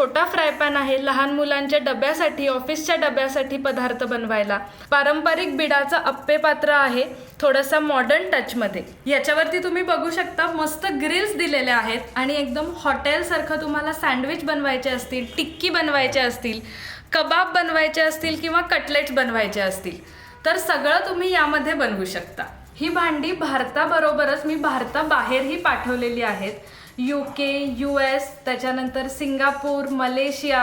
छोटा fry pan आहे लहान मुलांच्या डब्यासाठी ऑफिसच्या डब्यासाठी पदार्थ बनवायला. पारंपरिक बिडाचं अप्पे पात्र आहे थोडासा मॉडर्न टचमध्ये याच्यावरती तुम्ही बघू शकता मस्त ग्रिल्स दिलेले आहेत आणि एकदम हॉटेलसारखं तुम्हाला सँडविच बनवायचे असतील टिक्की बनवायचे असतील कबाब बनवायचे असतील किंवा कटलेट्स बनवायचे असतील. तर सगळं तुम्ही यामध्ये बनवू शकता. ही भांडी भारताबरोबरच मी भारताबाहेरही पाठवलेली आहेत. यू के यू एस त्याच्यानंतर सिंगापूर मलेशिया.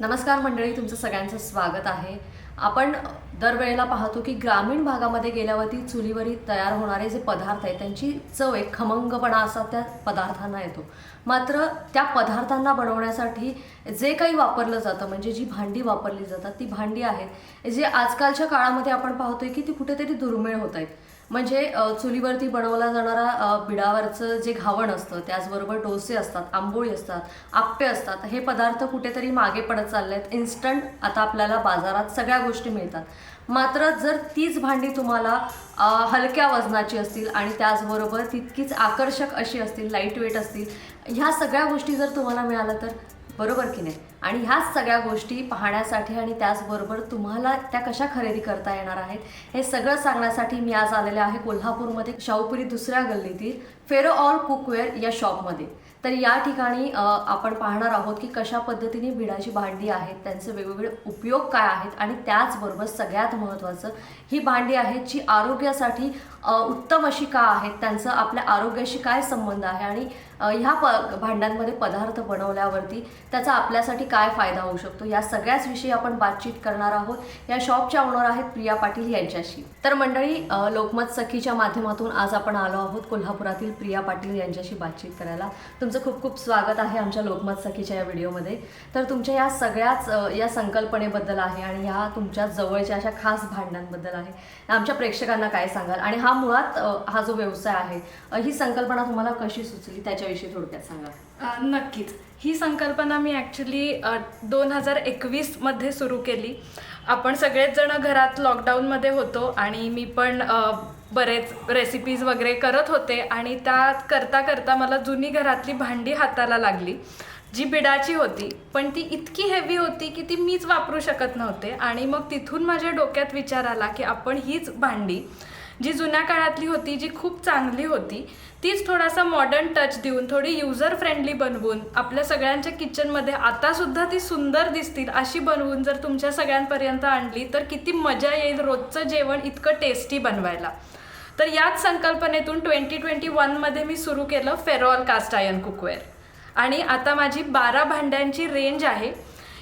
नमस्कार मंडळी तुमचं सगळ्यांचं स्वागत आहे. आपण दरवेळेला पाहतो की ग्रामीण भागामध्ये गेल्यावरती चुलीवरी तयार होणारे जे पदार्थ आहेत त्यांची चव एक खमंगपणा असा त्या पदार्थांना येतो. मात्र त्या पदार्थांना बनवण्यासाठी जे काही वापरलं जातं म्हणजे जी भांडी वापरली जातात ती भांडी आहेत जे आजकालच्या काळामध्ये आपण पाहतोय की ती कुठेतरी दुर्मिळ होत आहेत. म्हणजे चुलीवरती बनवला जाणारा बिडावरचं जे घावण असतं त्याचबरोबर डोसे असतात आंबोळी असतात आप्पे असतात हे पदार्थ कुठेतरी मागे पडत चालले आहेत इन्स्टंट आता आपल्याला बाजारात सगळ्या गोष्टी मिळतात. मात्र जर तीच भांडी तुम्हाला हलक्या वजनाची असतील आणि त्याचबरोबर तितकीच आकर्षक अशी असतील लाइट वेट असतील ह्या सगळ्या गोष्टी जर तुम्हाला मिळाल्या तर बरोबर की नाही? आणि ह्याच सगळ्या गोष्टी पाहण्यासाठी आणि त्याचबरोबर तुम्हाला त्या कशा खरेदी करता येणार आहेत हे सगळं सांगण्यासाठी मी आज आलेले आहे कोल्हापूरमध्ये शाहूपुरी दुसऱ्या गल्लीतील फेरो ऑल कुकवेअर या शॉपमध्ये. तर या ठिकाणी आपण पाहणार आहोत की कशा पद्धतीने भिडाची भांडी आहेत त्यांचे वेगवेगळे उपयोग काय आहेत आणि त्याचबरोबर सगळ्यात महत्त्वाचं ही भांडी आहेत जी आरोग्यासाठी उत्तम अशी का आहेत त्यांचं आपल्या आरोग्याशी काय संबंध आहे आणि ह्या प भांड्यांमध्ये पदार्थ बनवल्यावरती त्याचा आपल्यासाठी काय फायदा होऊ शकतो? या सगळ्याच विषयी आपण बातचीत करणार आहोत. या शॉपच्या ओनर आहेत प्रिया पाटील यांच्याशी. तर मंडळी लोकमत सखीच्या माध्यमातून आज आपण आलो आहोत कोल्हापुरातील प्रिया पाटील यांच्याशी बातचीत करायला. तुमचं खूप खूप स्वागत आहे आमच्या लोकमत सखीच्या या व्हिडिओमध्ये. तर तुमच्या या सगळ्याच या संकल्पनेबद्दल आहे आणि ह्या तुमच्या जवळच्या अशा खास भांड्यांबद्दल आहे. आमच्या प्रेक्षकांना काय सांगाल? आणि हा मुळात हा जो व्यवसाय आहे ही संकल्पना तुम्हाला कशी सुचली? त्याच्या याच्याविषयी थोडक्यात सांगा. अ, नक्कीच. ही संकल्पना मी ॲक्च्युली दोन हजार एकवीसमध्ये सुरू केली. आपण सगळेच जण घरात लॉकडाऊनमध्ये होतो आणि मी पण अ, बरेच रेसिपीज वगैरे करत होते आणि त्या करता करता मला जुनी घरातली भांडी हाताला लागली जी बिडाची होती. पण ती इतकी हेवी होती की ती मीच वापरू शकत नव्हते आणि मग तिथून माझ्या डोक्यात विचार आला की आपण हीच भांडी जी जुन्या काळातली होती जी खूप चांगली होती तीच थोडासा मॉडर्न टच देऊन थोडी युजर फ्रेंडली बनवून आपल्या सगळ्यांच्या किचनमध्ये आतासुद्धा ती सुंदर दिसतील अशी बनवून जर तुमच्या सगळ्यांपर्यंत आणली तर किती मजा येईल रोजचं जेवण इतकं टेस्टी बनवायला. तर याच संकल्पनेतून ट्वेंटी ट्वेंटी वनमध्ये मी सुरू केलं फेरॉल कास्ट आयन कुकवेअर आणि आता माझी बारा भांड्यांची रेंज आहे.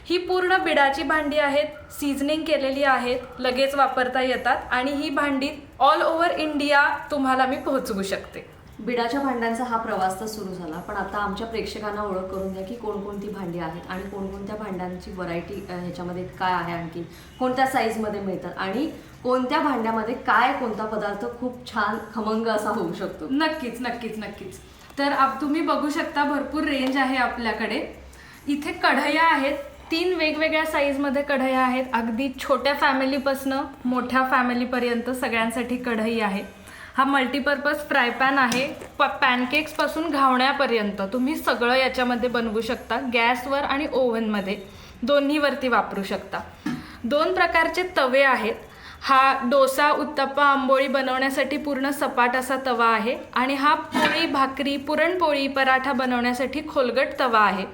ही पूर्ण बिडाची भांडी आहेत सीझनिंग केलेली आहेत लगेच वापरता येतात आणि ही भांडी ऑल ओव्हर इंडिया तुम्हाला मी पोहोचवू शकते. बिडाच्या भांड्यांचा हा प्रवास तर सुरू झाला पण आता आमच्या प्रेक्षकांना ओळख करून द्या की कोणकोणती भांडी आहेत आणि कोणकोणत्या भांड्यांची व्हरायटी ह्याच्यामध्ये काय आहे आणखी कोणत्या साईजमध्ये मिळतात आणि कोणत्या भांड्यामध्ये काय कोणता पदार्थ खूप छान खमंग असा होऊ शकतो. नक्कीच नक्कीच नक्कीच. तर आप तुम्ही बघू शकता भरपूर रेंज आहे आपल्याकडे. इथे कढया आहेत तीन वेगवेगळ्या साईजमध्ये कढया आहेत. अगदी छोट्या फॅमिलीपासनं मोठ्या फॅमिलीपर्यंत सगळ्यांसाठी कढई आहे. हा मल्टीपर्पज फ्राय पॅन आहे. प पॅनकेक्सपासून घावण्यापर्यंत. तुम्ही सगळं याच्यामध्ये बनवू शकता. गॅसवर आणि ओव्हनमध्ये. दोन्हीवरती वापरू शकता. दोन प्रकारचे तवे आहेत. हा डोसा उत्तप्पा आंबोळी बनवण्यासाठी पूर्ण सपाट असा तवा आहे. आणि हा पोळी भाकरी पुरणपोळी पराठा बनवण्यासाठी खोलगट तवा आहे.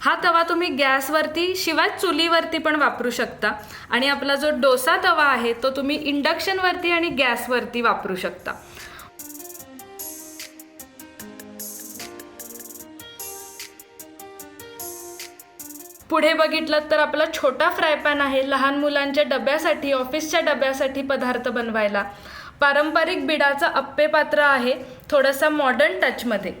हा तवा तुम्ही गॅसवरती शिवाय चुलीवरती पण वापरू शकता. आणि आपला जो डोसा तवा आहे तो तुम्ही इंडक्शनवरती आणि गॅसवरती वापरू शकता. पुढे बघितलं तर आपला छोटा फ्राय पॅन आहे लहान मुलांच्या डब्यासाठी ऑफिसच्या डब्यासाठी पदार्थ बनवायला. पारंपरिक बिडाचं अप्पे पात्र आहे थोडासा मॉडर्न टचमध्ये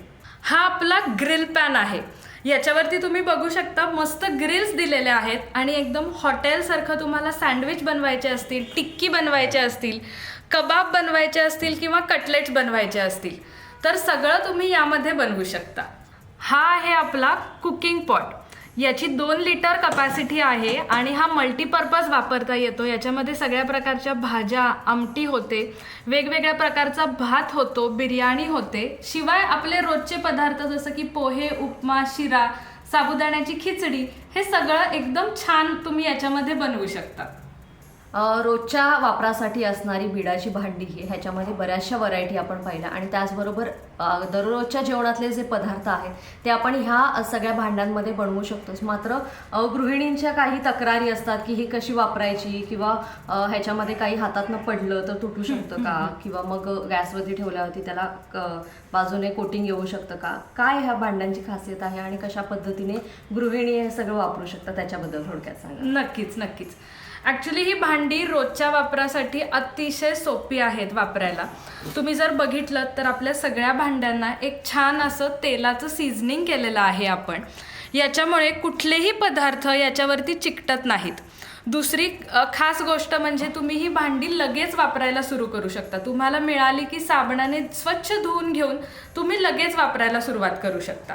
हा आपला ग्रिल पॅन आहे. याच्यावरती तुम्ही बघू शकता मस्त ग्रिल्स दिलेले आहेत आणि एकदम हॉटेलसारखं तुम्हाला सँडविच बनवायचे असतील टिक्की बनवायचे असतील कबाब बनवायचे असतील किंवा कटलेट्स बनवायचे असतील. तर सगळं तुम्ही यामध्ये बनवू शकता. हा आहे आपला कुकिंग पॉट याची दोन लिटर कपॅसिटी आहे आणि हा मल्टीपर्पज वापरता येतो. याच्यामध्ये सगळ्या प्रकारच्या भाज्या आमटी होते वेगवेगळ्या प्रकारचा भात होतो बिर्याणी होते. शिवाय आपले रोजचे पदार्थ जसं की पोहे उपमा शिरा साबुदाण्याची खिचडी हे सगळं एकदम छान तुम्ही याच्यामध्ये बनवू शकता. रोजच्या वापरासाठी असणारी बिडाची भांडी ही ह्याच्यामध्ये बऱ्याचशा व्हरायटी आपण पाहिल्या आणि त्याचबरोबर दररोजच्या जेवणातले जे पदार्थ आहेत ते आपण ह्या सगळ्या भांड्यांमध्ये बनवू शकतोच मात्र गृहिणींच्या काही तक्रारी असतात की ही कशी वापरायची किंवा ह्याच्यामध्ये काही हातातनं पडलं तर तुटू शकतं का? किंवा मग गॅसवरती ठेवल्यावरती त्याला क- बाजूने कोटिंग येऊ शकतं का? काय ह्या भांड्यांची खासियत आहे आणि कशा पद्धतीने गृहिणी हे सगळं वापरू शकतात? त्याच्याबद्दल थोडक्यात सांगा. नक्कीच नक्कीच. ॲक्च्युली ही भांडी रोजच्या वापरासाठी अतिशय सोपी आहेत वापरायला. तुम्ही जर बघितलं तर आपल्या सगळ्या भांड्यांना एक छान असं तेलाचं सीझनिंग केलेलं आहे आपण. याच्यामुळे कुठलेही पदार्थ याच्यावरती चिकटत नाहीत. दुसरी खास गोष्ट म्हणजे तुम्ही ही भांडी लगेच वापरायला सुरू करू शकता. तुम्हाला मिळाली की साबणाने स्वच्छ धुवून घेऊन तुम्ही लगेच वापरायला सुरुवात करू शकता.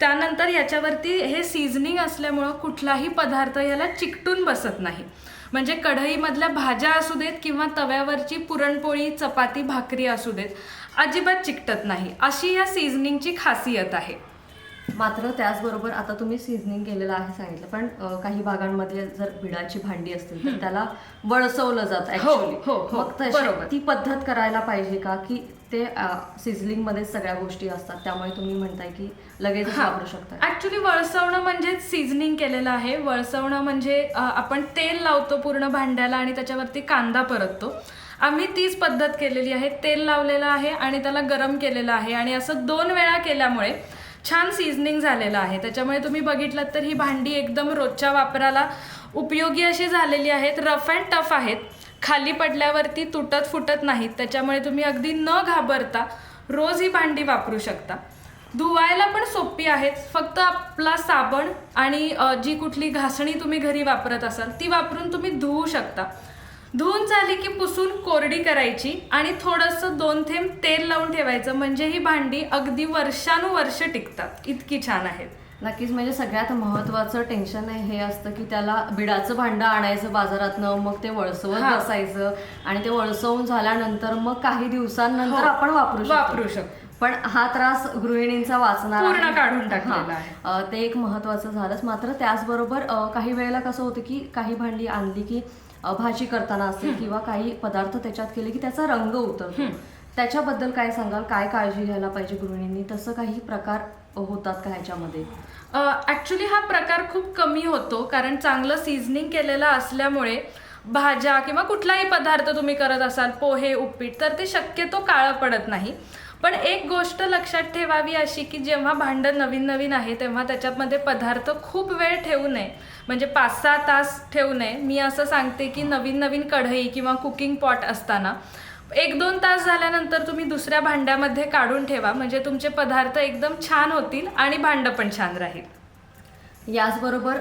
त्यानंतर याच्यावरती हे सीझनिंग असल्यामुळं कुठलाही पदार्थ याला चिकटून बसत नाही. म्हणजे कढईमधल्या भाज्या असू देत किंवा तव्यावरची पुरणपोळी चपाती भाकरी असू देत अजिबात चिकटत नाही. अशी या सीझनिंगची खासियत आहे. मात्र त्याचबरोबर आता तुम्ही सिझनिंग केलेलं आहे सांगितलं. पण काही भागांमध्ये जर बिडाची भांडी असतील तर त्याला वळसवलं जातं हो, हो, हो, मग तशी बरोबर. ती पद्धत करायला पाहिजे का? की ते सिझलिंगमध्ये सगळ्या गोष्टी असतात. त्यामुळे तुम्ही म्हणताय की लगेच वापरू शकता ऍक्च्युली वळसवणं म्हणजे सीझनिंग केलेलं आहे. वळसवणं म्हणजे आपण तेल लावतो पूर्ण भांड्याला आणि त्याच्यावरती कांदा परततो. आम्ही तीच पद्धत केलेली आहे. तेल लावलेलं आहे आणि त्याला गरम केलेलं आहे. आणि असं दोन वेळा केल्यामुळे छान सीझनिंग झालेलं आहे. त्याच्यामुळे तुम्ही बघितलं तर ही भांडी एकदम रोजच्या वापराला उपयोगी अशी झालेली आहेत. रफ अँड टफ आहेत. खाली पडल्यावरती तुटत फुटत नाहीत त्याच्यामुळे तुम्ही अगदी न घाबरता रोज ही भांडी वापरू शकता. धुवायला पण सोपी आहेत. फक्त आपला साबण आणि जी कुठली घासणी तुम्ही घरी वापरत असाल ती वापरून तुम्ही धुवू शकता. धुवून झाली की पुसून कोरडी करायची आणि थोडंसं दोन थेंब तेल लावून ठेवायचं. म्हणजे ही भांडी अगदी वर्षानुवर्ष टिकतात. इतकी छान आहेत. नक्कीच म्हणजे सगळ्यात महत्वाचं टेन्शन आहे हे असतं की त्याला बिडाचं भांडं आणायचं बाजारातनं मग ते वळसवत. बसायचं आणि ते वळसवून झाल्यानंतर मग काही दिवसांनंतर हो, आपण वापरू शकतो. वापरू शकतो. पण हा त्रास गृहिणींचा वाचणार पूर्ण. काढून. अ, ते एक महत्वाचं झालंच. मात्र त्याचबरोबर काही वेळेला कसं होतं की काही भांडी आणली की भाजी करताना असेल किंवा काही पदार्थ त्याच्यात केले की त्याचा रंग उतरतो. त्याच्याबद्दल काय सांगाल? काय काळजी घ्यायला पाहिजे गृहिणींनी? तसं काही प्रकार होतात का ह्याच्यामध्ये? ॲक्च्युली हा प्रकार खूप कमी होतो कारण चांगलं सीझनिंग केलेलं असल्यामुळे भाज्या किंवा कुठलाही पदार्थ तुम्ही करत असाल पोहे उपीट तर ते शक्यतो काळं पडत नाही. पण एक गोष्ट लक्षात ठेवावी अशी की जेव्हा भांडं नवीन नवीन आहे तेव्हा त्याच्यामध्ये पदार्थ खूप वेळ ठेवू नये. म्हणजे पाच सहा तास ठेवू नये. मी असं सांगते की नवीन नवीन कढई किंवा कुकिंग पॉट असताना एक दोन तास झाल्यानंतर तुम्ही दुसऱ्या भांड्यामध्ये काढून ठेवा. म्हणजे तुमचे पदार्थ एकदम छान होतील आणि भांडं पण छान राहील. याचबरोबर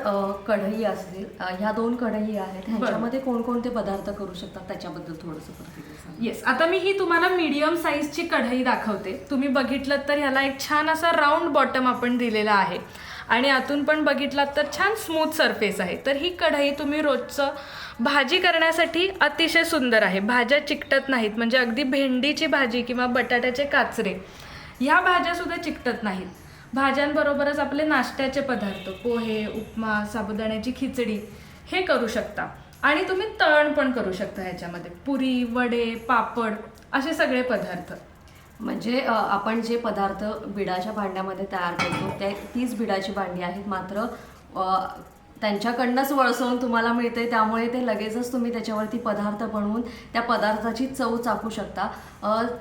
कढई असतील ह्या दोन कढई आहेत. ह्याच्यामध्ये कोणकोणते पदार्थ करू शकतात? त्याच्याबद्दल थोडंसं. येस आता मी ही तुम्हाला मीडियम साईजची कढई दाखवते. तुम्ही बघितलं तर ह्याला एक छान असा राऊंड बॉटम आपण दिलेला आहे. आणि आतून पण बघितलात तर छान स्मूथ सरफेस आहे. तर ही कढई तुम्ही रोजचं भाजी करण्यासाठी अतिशय सुंदर आहे. भाज्या चिकटत नाहीत. म्हणजे अगदी भेंडीची भाजी किंवा बटाट्याचे काचरे ह्या भाज्यासुद्धा चिकटत नाहीत. भाज्यांबरोबरच आपले नाश्त्याचे पदार्थ पोहे उपमा साबुदाण्याची खिचडी हे करू शकता. आणि तुम्ही तळण पण करू शकता ह्याच्यामध्ये. पुरी वडे पापड असे सगळे पदार्थ. म्हणजे आपण जे पदार्थ बिडाच्या भांड्यामध्ये तयार करतो त्या तीच बिडाची भांडी आहेत. मात्र त्यांच्याकडनंच वळसवून तुम्हाला मिळते. त्यामुळे ते लगेचच तुम्ही त्याच्यावरती पदार्थ बनवून त्या पदार्थाची चव चाकू शकता.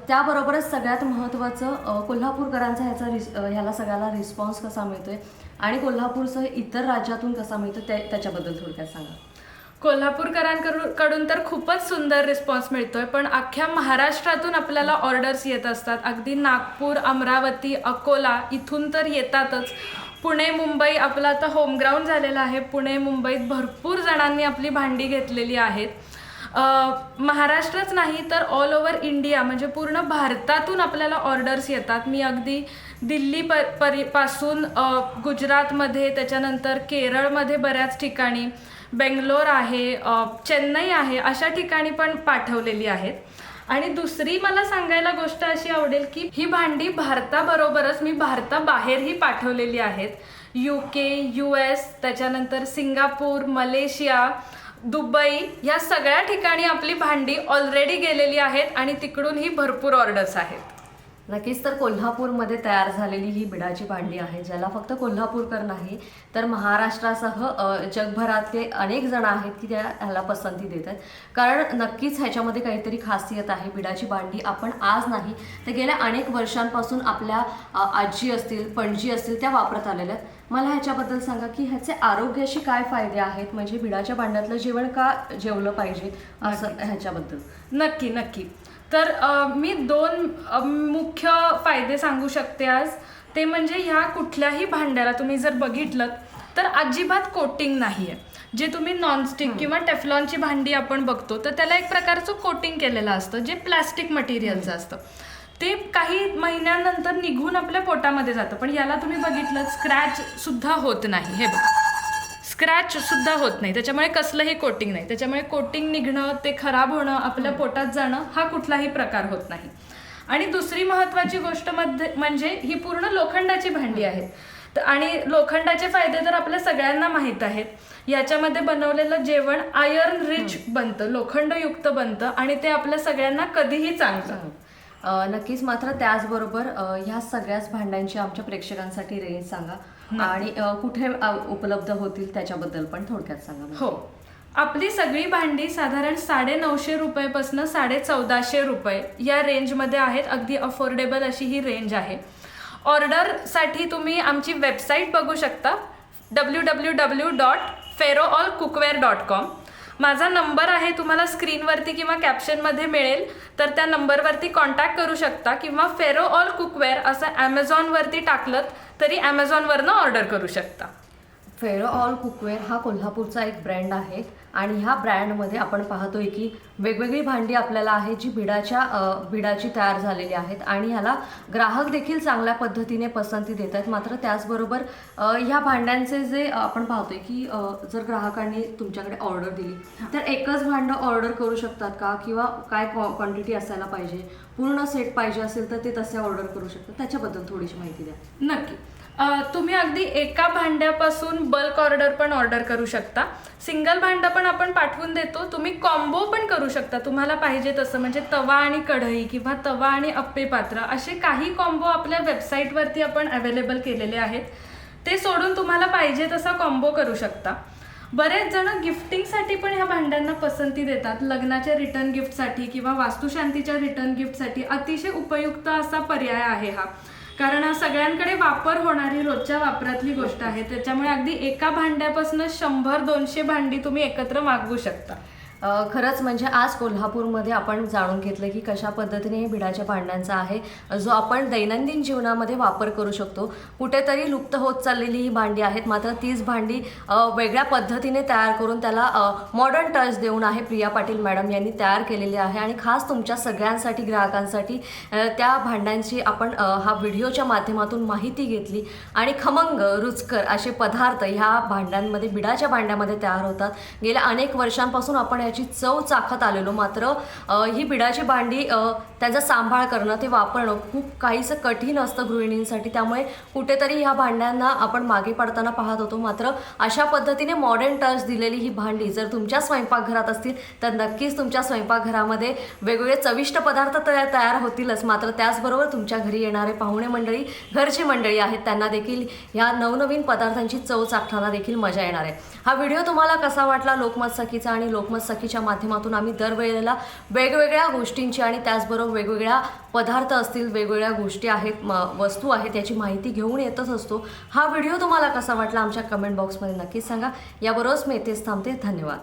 त्याबरोबरच सगळ्यात महत्त्वाचं कोल्हापूरकरांचा ह्याचा रिस ह्याला सगळ्याला रिस्पॉन्स कसा मिळतोय आणि कोल्हापूरसह इतर राज्यातून कसा मिळतो त्या त्याच्याबद्दल थोडक्यात सांगा. कोल्हापूरकरांकडून तर खूपच सुंदर रिस्पॉन्स मिळतोय. पण अख्ख्या महाराष्ट्रातून आपल्याला ऑर्डर्स येत असतात. अगदी नागपूर अमरावती अकोला इथून तर येतातच. पुणे मुंबई आपला आता होमग्राऊंड झालेला आहे. पुणे मुंबईत भरपूर जणांनी आपली भांडी घेतलेली आहेत. महाराष्ट्रच नाही तर ऑल ओव्हर इंडिया म्हणजे पूर्ण भारतातून आपल्याला ऑर्डर्स येतात. मी अगदी दिल्ली प परी पासून गुजरातमध्ये त्याच्यानंतर केरळमध्ये बऱ्याच ठिकाणी. बेंगलोर आहे चेन्नई आहे अशा ठिकाणी पण पाठवलेली आहेत. आणि दुसरी मला सांगायला गोष्ट अशी आवडेल की ही भांडी भारताबरोबरच मी भारताबाहेरही पाठवलेली आहेत. यू के यू एस त्याच्यानंतर सिंगापूर मलेशिया दुबई या सगळ्या ठिकाणी आपली भांडी ऑलरेडी गेलेली आहेत आणि तिकडूनही भरपूर ऑर्डर्स आहेत. नक्कीच तर कोल्हापूरमध्ये तयार झालेली ही बिडाची भांडी आहे ज्याला फक्त कोल्हापूरकर नाही तर महाराष्ट्रासह जगभरातले अनेक जण आहेत की त्या ह्याला पसंती देत आहेत कारण नक्कीच ह्याच्यामध्ये काहीतरी खासियत आहे बिडाची भांडी आपण आज नाही तर गेल्या अनेक वर्षांपासून आपल्या आजी असतील पणजी असतील त्या वापरत आलेल्या आहेत. मला ह्याच्याबद्दल सांगा की ह्याचे आरोग्याशी काय फायदे आहेत? म्हणजे बिडाच्या भांड्यातलं जेवण का जेवलं पाहिजे? असं ह्याच्याबद्दल. नक्की नक्की. तर मी दोन मुख्य फायदे सांगू शकते आज. ते म्हणजे ह्या कुठल्याही भांड्याला तुम्ही जर बघितलं तर अजिबात कोटिंग नाही आहे जे तुम्ही नॉनस्टिक किंवा टेफ्लॉनची भांडी आपण बघतो तर त्याला एक प्रकारचं कोटिंग केलेलं असतं जे प्लॅस्टिक मटेरियलचं असतं. ते काही महिन्यानंतर निघून आपल्या पोटामध्ये जातं पण याला तुम्ही बघितलं स्क्रॅच सुद्धा होत नाही हे बघा. स्क्रॅच सुद्धा होत नाही. त्याच्यामुळे कसलंही कोटिंग नाही. त्याच्यामुळे कोटिंग निघणं ते खराब होणं आपल्या पोटात जाणं हा कुठलाही प्रकार होत नाही. आणि दुसरी महत्त्वाची गोष्टमध्ये म्हणजे ही पूर्ण लोखंडाची भांडी आहेत. आणि लोखंडाचे फायदे तर आपल्या सगळ्यांना माहीत आहेत. याच्यामध्ये बनवलेलं जेवण आयर्न रिच बनतं लोखंडयुक्त बनतं आणि ते आपल्या सगळ्यांना कधीही चांगलं. नक्कीच मात्र त्याचबरोबर ह्या सगळ्याच भांड्यांची आमच्या प्रेक्षकांसाठी रेंज सांगा. आणि कुठे उपलब्ध होतील त्याच्याबद्दल पण थोडक्यात सांगा मला. हो. आपली सगळी भांडी साधारण साडे नऊशे रुपयापासून साडे चौदाशे रुपये या रेंजमध्ये आहेत. अगदी अफोर्डेबल अशी ही रेंज आहे. ऑर्डरसाठी तुम्ही आमची वेबसाईट बघू शकता. W W W dot Ferro all cookware dot com माझा नंबर आहे तुम्हाला स्क्रीनवरती किंवा कॅप्शनमध्ये मिळेल. तर त्या नंबरवरती कॉन्टॅक्ट करू शकता किंवा फेरो ऑल कुकवेअर असं ॲमेझॉनवरती टाकलं तरी ॲमेझॉनवरनं ऑर्डर करू शकता. फेरो ऑल कुकवेअर हा कोल्हापूरचा एक ब्रँड आहे. आणि ह्या ब्रँडमध्ये आपण पाहतोय की वेगवेगळी भांडी आपल्याला आहे जी बिडाच्या बिडाची तयार झालेली आहेत. आणि ह्याला ग्राहक देखील चांगल्या पद्धतीने पसंती देत आहेत. मात्र त्याचबरोबर ह्या भांड्यांचे जे आपण पाहतोय की जर ग्राहकांनी तुमच्याकडे ऑर्डर दिली तर एकच भांडं ऑर्डर करू शकतात का? किंवा काय क्वांटिटी असायला पाहिजे? पूर्ण सेट पाहिजे असेल तर ते तसे ऑर्डर करू शकतात? त्याच्याबद्दल थोडीशी माहिती द्या. नक्की. तुम्ही अगदी एका भांड्यापासून बल्क ऑर्डर पण ऑर्डर करू शकता. सिंगल भांडं पण आपण पाठवून देतो. तुम्ही कॉम्बो पण करू शकता. तुम्हाला पाहिजे तसं म्हणजे तवा आणि कढई किंवा तवा आणि अप्पे पात्र असे काही कॉम्बो आपल्या वेबसाईटवरती आपण अवेलेबल केलेले आहेत. ते सोडून तुम्हाला पाहिजे तसा कॉम्बो करू शकता. बरेच जण गिफ्टिंगसाठी पण ह्या भांड्यांना पसंती देतात. लग्नाच्या रिटर्न गिफ्टसाठी किंवा वास्तुशांतीच्या रिटर्न गिफ्टसाठी अतिशय उपयुक्त असा पर्याय आहे हा. कारण सगळ्यांकडे वापर होणारी रोजच्या वापरातली गोष्ट आहे. त्याच्यामुळे अगदी एका भांड्यापासून शंभर दोनशे भांडी तुम्ही एकत्र मागवू शकता. खरंच म्हणजे आज कोल्हापूरमध्ये आपण जाणून घेतलं की कशा पद्धतीने हे बिडाच्या भांड्यांचा आहे जो आपण दैनंदिन जीवनामध्ये वापर करू शकतो. कुठेतरी लुप्त होत चाललेली ही भांडी आहेत. मात्र तीच भांडी वेगळ्या पद्धतीने तयार करून त्याला मॉडर्न टच देऊन आहे प्रिया पाटील मॅडम यांनी तयार केलेली आहे. आणि खास तुमच्या सगळ्यांसाठी ग्राहकांसाठी त्या भांड्यांची आपण हा व्हिडिओच्या माध्यमातून माहिती घेतली. आणि खमंग रुचकर असे पदार्थ ह्या भांड्यांमध्ये बिडाच्या भांड्यामध्ये तयार होतात. गेल्या अनेक वर्षांपासून आपण याची चव चाखत आलेलो मात्र ही बिडाची भांडी त्याचा सांभाळ करणं ते वापरणं खूप काहीसं कठीण असतं गृहिणींसाठी. त्यामुळे कुठेतरी ह्या भांड्यांना आपण मागे पडताना पाहत होतो. मात्र अशा पद्धतीने मॉडर्न टच दिलेली ही भांडी जर तुमच्या स्वयंपाकघरात असतील तर नक्कीच तुमच्या स्वयंपाकघरामध्ये वेगवेगळे चविष्ट पदार्थ तयार तयार होतीलच. मात्र त्याचबरोबर तुमच्या घरी येणारे पाहुणे मंडळी घरची मंडळी आहेत त्यांना देखील ह्या नवनवीन पदार्थांची चव चाखताना देखील मजा येणार आहे. हा व्हिडिओ तुम्हाला कसा वाटला? लोकमत सखीचा आणि लोकमत सखीच्या माध्यमातून आम्ही दरवेळेला वेगवेगळ्या गोष्टींची आणि त्याचबरोबर वेगवेगळ्या पदार्थ असतील वेगवेगळ्या गोष्टी आहेत म वस्तू आहेत याची माहिती घेऊन येतच असतो. हा व्हिडिओ तुम्हाला कसा वाटला आमच्या कमेंट बॉक्समध्ये नक्कीच सांगा. याबरोबरच मी येथेच थांबते. धन्यवाद.